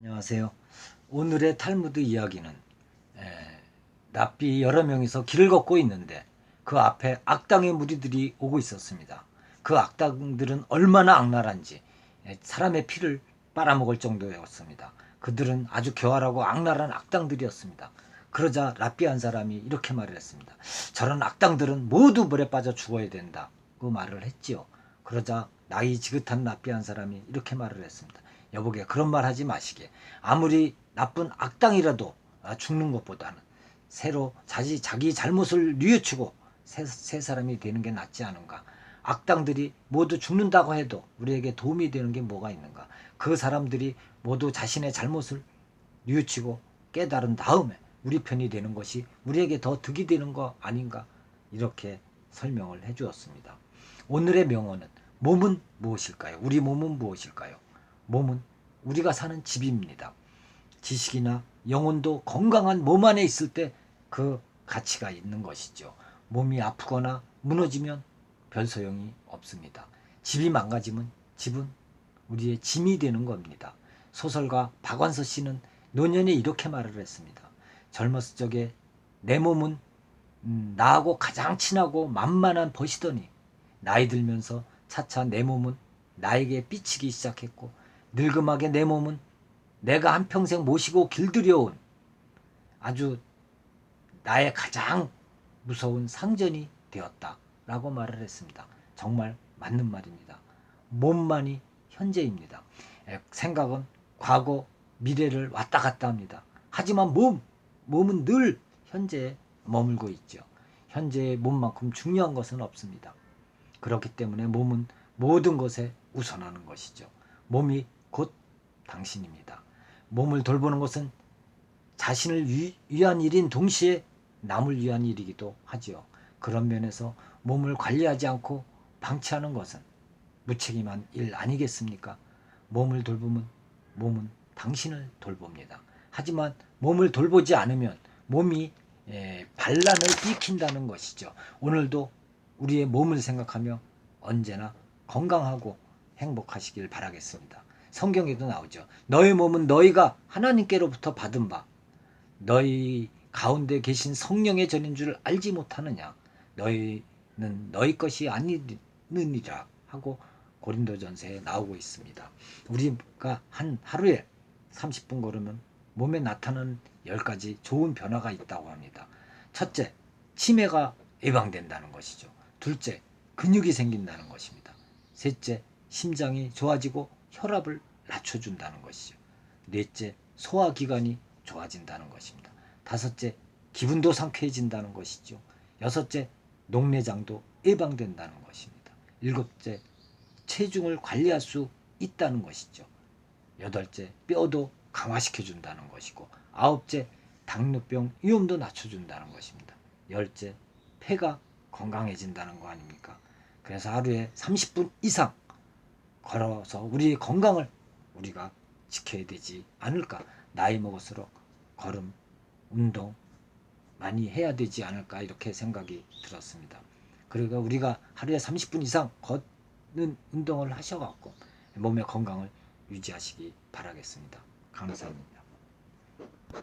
안녕하세요. 오늘의 탈무드 이야기는 에, 랍비 여러 명이서 길을 걷고 있는데 그 앞에 악당의 무리들이 오고 있었습니다. 그 악당들은 얼마나 악랄한지 에, 사람의 피를 빨아먹을 정도였습니다. 그들은 아주 교활하고 악랄한 악당들이었습니다. 그러자 랍비 한 사람이 이렇게 말을 했습니다. 저런 악당들은 모두 물에 빠져 죽어야 된다고 말을 했지요. 그러자 나이 지긋한 랍비 한 사람이 이렇게 말을 했습니다. 여보게 그런 말 하지 마시게. 아무리 나쁜 악당이라도 아, 죽는 것보다는 새로 자기, 자기 잘못을 뉘우치고 새, 새 사람이 되는 게 낫지 않은가. 악당들이 모두 죽는다고 해도 우리에게 도움이 되는 게 뭐가 있는가. 그 사람들이 모두 자신의 잘못을 뉘우치고 깨달은 다음에 우리 편이 되는 것이 우리에게 더 득이 되는 거 아닌가. 이렇게 설명을 해 주었습니다. 오늘의 명언은 몸은 무엇일까요? 우리 몸은 무엇일까요? 몸은 우리가 사는 집입니다. 지식이나 영혼도 건강한 몸 안에 있을 때 그 가치가 있는 것이죠. 몸이 아프거나 무너지면 별 소용이 없습니다. 집이 망가지면 집은 우리의 짐이 되는 겁니다. 소설가 박완서 씨는 노년에 이렇게 말을 했습니다. 젊었을 적에 내 몸은 음, 나하고 가장 친하고 만만한 벗이더니 나이 들면서 차차 내 몸은 나에게 삐치기 시작했고 늙음하게 내 몸은 내가 한평생 모시고 길들여온 아주 나의 가장 무서운 상전이 되었다 라고 말을 했습니다. 정말 맞는 말입니다. 몸만이 현재입니다. 에, 생각은 과거, 미래를 왔다 갔다 합니다. 하지만 몸, 몸은 늘 현재에 머물고 있죠. 현재의 몸만큼 중요한 것은 없습니다. 그렇기 때문에 몸은 모든 것에 우선하는 것이죠. 몸이 곧 당신입니다. 몸을 돌보는 것은 자신을 위, 위한 일인 동시에 남을 위한 일이기도 하지요. 그런 면에서 몸을 관리하지 않고 방치하는 것은 무책임한 일 아니겠습니까? 몸을 돌보면 몸은 당신을 돌봅니다. 하지만 몸을 돌보지 않으면 몸이 에, 반란을 일으킨다는 것이죠. 오늘도 우리의 몸을 생각하며 언제나 건강하고 행복하시길 바라겠습니다. 성경에도 나오죠. 너희 몸은 너희가 하나님께로부터 받은 바 너희 가운데 계신 성령의 전인 줄 알지 못하느냐 너희는 너희 것이 아니느니라 하고 고린도전서에 나오고 있습니다. 우리가 한 하루에 30분 걸으면 몸에 나타나는 10가지 좋은 변화가 있다고 합니다. 첫째, 치매가 예방된다는 것이죠. 둘째, 근육이 생긴다는 것입니다. 셋째, 심장이 좋아지고 혈압을 낮춰준다는 것이죠. 넷째, 소화기관이 좋아진다는 것입니다. 다섯째, 기분도 상쾌해진다는 것이죠. 여섯째, 녹내장도 예방된다는 것입니다. 일곱째, 체중을 관리할 수 있다는 것이죠. 여덟째, 뼈도 강화시켜준다는 것이고, 아홉째, 당뇨병 위험도 낮춰준다는 것입니다. 열째, 폐가 건강해진다는 거 아닙니까? 그래서 하루에 30분 이상 걸어서 우리의 건강을 우리가 지켜야 되지 않을까. 나이 먹을수록 걸음, 운동 많이 해야 되지 않을까 이렇게 생각이 들었습니다. 그리고 우리가 하루에 30분 이상 걷는 운동을 하셔갖고 몸의 건강을 유지하시기 바라겠습니다. 감사합니다.